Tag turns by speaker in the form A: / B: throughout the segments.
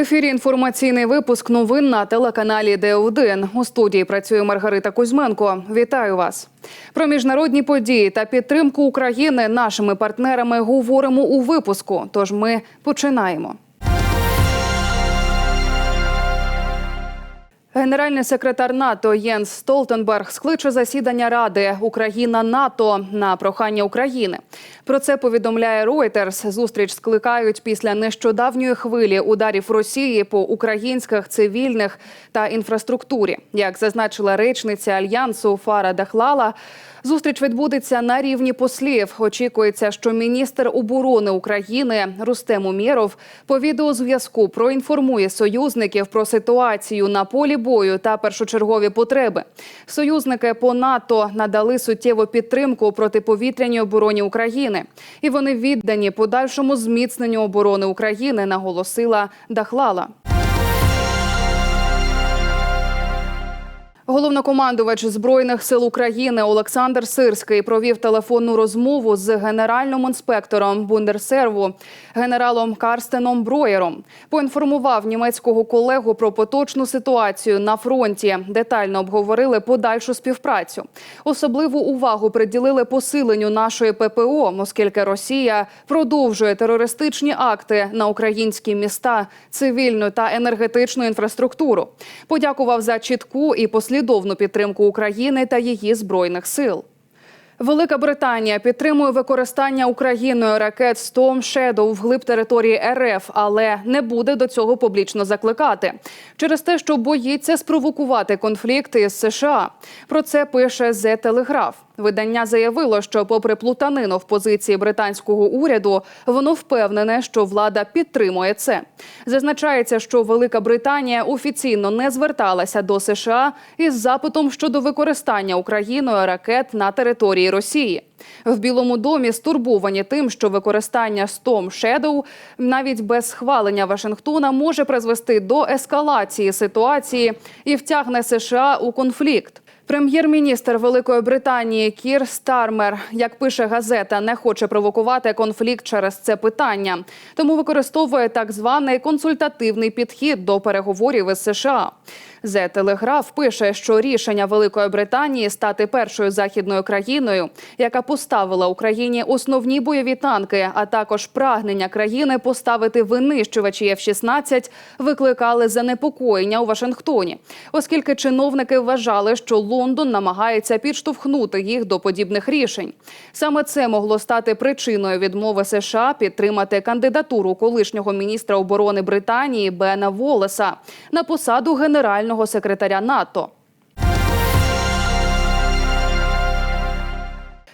A: ефірі інформаційний випуск новин на телеканалі Д1. У студії працює Маргарита Кузьменко. Вітаю вас. Про міжнародні події та підтримку України нашими партнерами говоримо у випуску. Тож ми починаємо. Генеральний секретар НАТО Єнс Столтенберг скличе засідання Ради Україна НАТО на прохання України. Про це повідомляє Reuters. Зустріч скликають після нещодавньої хвилі ударів Росії по українських цивільних та інфраструктурі. Як зазначила речниця альянсу Фара Дахлала, Зустріч відбудеться на рівні послів. Очікується, що міністр оборони України Рустем Умєров по відеозв'язку проінформує союзників про ситуацію на полі бою та першочергові потреби. Союзники по НАТО надали суттєву підтримку протиповітряній обороні України, і вони віддані подальшому зміцненню оборони України, наголосила Дахлала. Головнокомандувач збройних сил України Олександр Сирський провів телефонну розмову з генеральним інспектором Бундерсерву генералом Карстеном Броєром. Поінформував німецького колегу про поточну ситуацію на фронті. Детально обговорили подальшу співпрацю. Особливу увагу приділили посиленню нашої ППО, оскільки Росія продовжує терористичні акти на українські міста, цивільну та енергетичну інфраструктуру. Подякував за чітку і послідовну послідовну підтримку України та її збройних сил. Велика Британія підтримує використання Україною ракет Storm Shadow вглиб території РФ, але не буде до цього публічно закликати через те, що боїться спровокувати конфлікти з США. Про це пише The Telegraph. Видання заявило, що, попри плутанину в позиції британського уряду, воно впевнене, що влада підтримує це. Зазначається, що Велика Британія офіційно не зверталася до США із запитом щодо використання Україною ракет на території Росії. В Білому домі стурбовані тим, що використання Storm Shadow навіть без схвалення Вашингтона може призвести до ескалації ситуації і втягне США у конфлікт. Прем'єр-міністр Великої Британії Кір Стармер, як пише газета, не хоче провокувати конфлікт через це питання, тому використовує так званий консультативний підхід до переговорів із США. Зе Телеграф пише, що рішення Великої Британії стати першою західною країною, яка поставила Україні основні бойові танки, а також прагнення країни поставити винищувачі F-16, викликали занепокоєння у Вашингтоні, оскільки чиновники вважали, що Лондон намагається підштовхнути їх до подібних рішень. Саме це могло стати причиною відмови США підтримати кандидатуру колишнього міністра оборони Британії Бена Волеса на посаду генерального секретаря НАТО.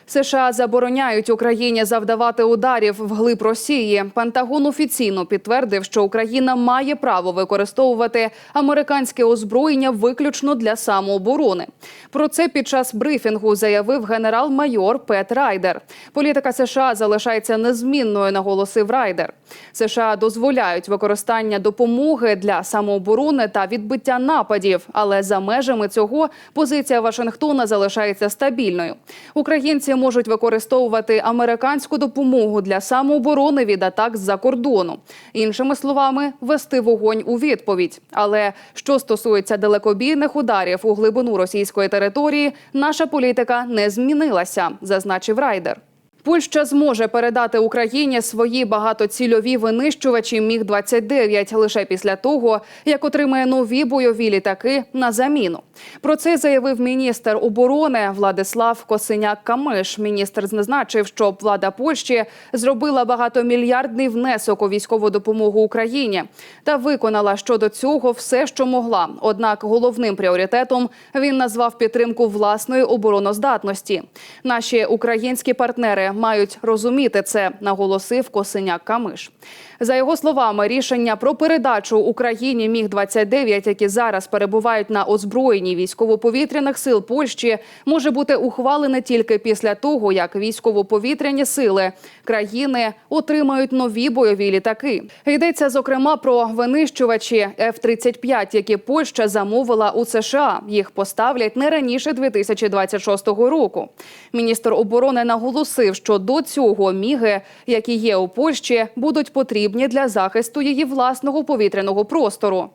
A: США забороняють Україні завдавати ударів вглиб Росії. Пентагон офіційно підтвердив, що Україна має право використовувати американське озброєння виключно для самооборони. Про це під час брифінгу заявив генерал-майор Пет Райдер. Політика США залишається незмінною, наголосив Райдер. США дозволяють використання допомоги для самооборони та відбиття нападів, але за межами цього позиція Вашингтона залишається стабільною. Українці можуть використовувати американську допомогу для самооборони від атак з-за кордону. Іншими словами, вести вогонь у відповідь. Але що стосується далекобійних ударів у глибину російської території, наша політика не змінилася, зазначив Райдер. Польща зможе передати Україні свої багатоцільові винищувачі міг 29 лише після того, як отримає нові бойові літаки на заміну. Про це заявив міністр оборони Владислав Косиняк Камиш. Міністр зазначив, що влада Польщі зробила багатомільярдний внесок у військову допомогу Україні та виконала щодо цього все, що могла. Однак головним пріоритетом він назвав підтримку власної обороноздатності. Наші українські партнери мають розуміти це, наголосив Косиняк Камиш. За його словами, рішення про передачу Україні міг 29 які зараз перебувають на озброєнні військово-повітряних сил Польщі, може бути ухвалене тільки після того, як військово-повітряні сили країни отримають нові бойові літаки. Йдеться зокрема про винищувачі F-35, які Польща замовила у США. Їх поставлять не раніше 2026 року. Міністр оборони наголосив, що до цього міги, які є у Польщі, будуть потрібні потрібні для захисту її власного повітряного простору.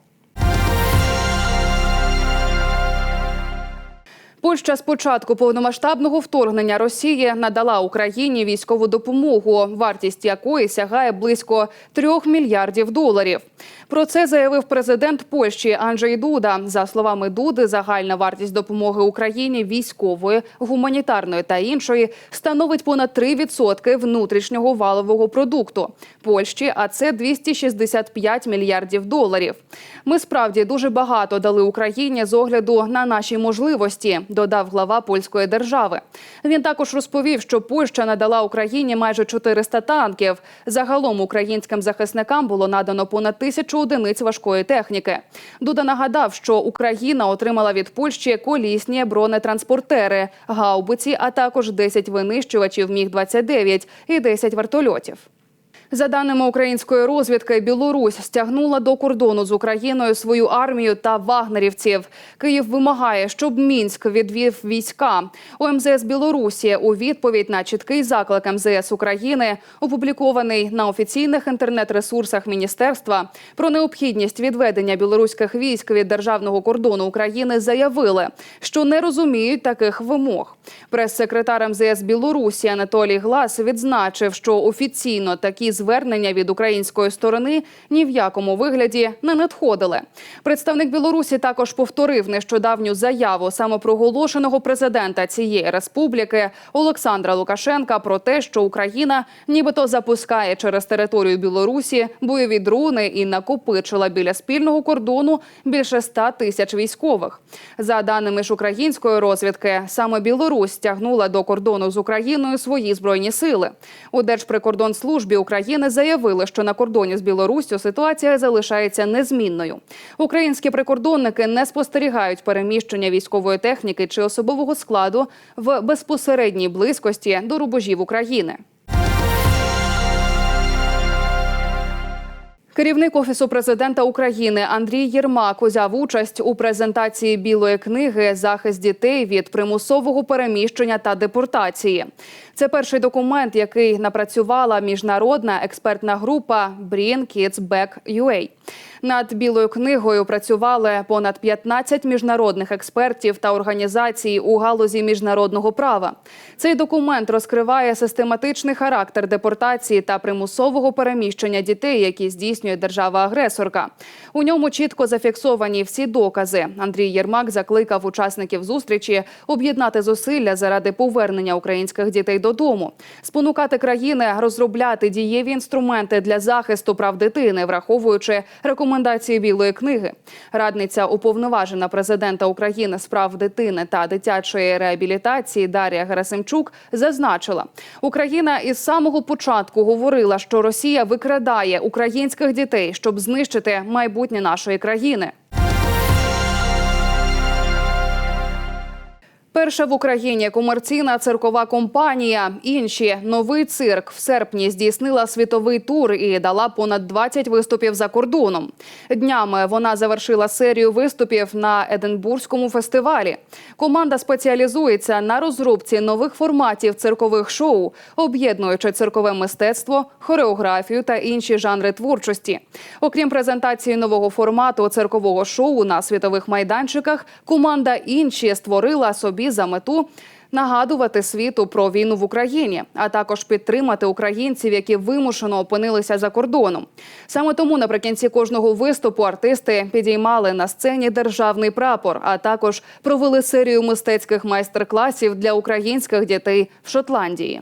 A: Польща з початку повномасштабного вторгнення Росії надала Україні військову допомогу, вартість якої сягає близько 3 мільярдів доларів. Про це заявив президент Польщі Анджей Дуда. За словами Дуди, загальна вартість допомоги Україні військової, гуманітарної та іншої становить понад 3% внутрішнього валового продукту Польщі, а це 265 мільярдів доларів. Ми справді дуже багато дали Україні з огляду на наші можливості, додав глава польської держави. Він також розповів, що Польща надала Україні майже 400 танків. Загалом українським захисникам було надано понад тисячу одиниць важкої техніки. Дуда нагадав, що Україна отримала від Польщі колісні бронетранспортери, гаубиці, а також 10 винищувачів міг 29 і 10 вертольотів. За даними української розвідки, Білорусь стягнула до кордону з Україною свою армію та вагнерівців. Київ вимагає, щоб мінськ відвів війська. У МЗС Білорусі у відповідь на чіткий заклик МЗС України, опублікований на офіційних інтернет-ресурсах міністерства, про необхідність відведення білоруських військ від державного кордону України заявили, що не розуміють таких вимог. Прес-секретар МЗС Білорусі Анатолій Глас відзначив, що офіційно такі звернення від української сторони ні в якому вигляді не надходили. Представник Білорусі також повторив нещодавню заяву самопроголошеного президента цієї республіки Олександра Лукашенка про те, що Україна нібито запускає через територію Білорусі бойові дрони і накопичила біля спільного кордону більше ста тисяч військових. За даними ж української розвідки, саме Білорусь стягнула до кордону з Україною свої збройні сили. У Держприкордонслужбі України заявили, що на кордоні з Білоруссю ситуація залишається незмінною. Українські прикордонники не спостерігають переміщення військової техніки чи особового складу в безпосередній близькості до рубежів України. Керівник офісу президента України Андрій Єрмак узяв участь у презентації білої книги Захист дітей від примусового переміщення та депортації. Це перший документ, який напрацювала міжнародна експертна група Bring Kids Back UA. Над білою книгою працювали понад 15 міжнародних експертів та організацій у галузі міжнародного права. Цей документ розкриває систематичний характер депортації та примусового переміщення дітей, які здійснює держава-агресорка. У ньому чітко зафіксовані всі докази. Андрій Єрмак закликав учасників зустрічі об'єднати зусилля заради повернення українських дітей додому, спонукати країни розробляти дієві інструменти для захисту прав дитини, враховуючи рекомендації Білої книги. Радниця уповноважена президента України з прав дитини та дитячої реабілітації Дар'я Герасимчук зазначила, Україна із самого початку говорила, що Росія викрадає українських дітей, щоб знищити майбутнє нашої країни. Перша в Україні комерційна циркова компанія. Інші новий цирк в серпні здійснила світовий тур і дала понад 20 виступів за кордоном. Днями вона завершила серію виступів на Единбурзькому фестивалі. Команда спеціалізується на розробці нових форматів циркових шоу, об'єднуючи циркове мистецтво, хореографію та інші жанри творчості. Окрім презентації нового формату циркового шоу на світових майданчиках, команда інші створила за мету нагадувати світу про війну в Україні, а також підтримати українців, які вимушено опинилися за кордоном. Саме тому наприкінці кожного виступу артисти підіймали на сцені державний прапор, а також провели серію мистецьких майстер-класів для українських дітей в Шотландії.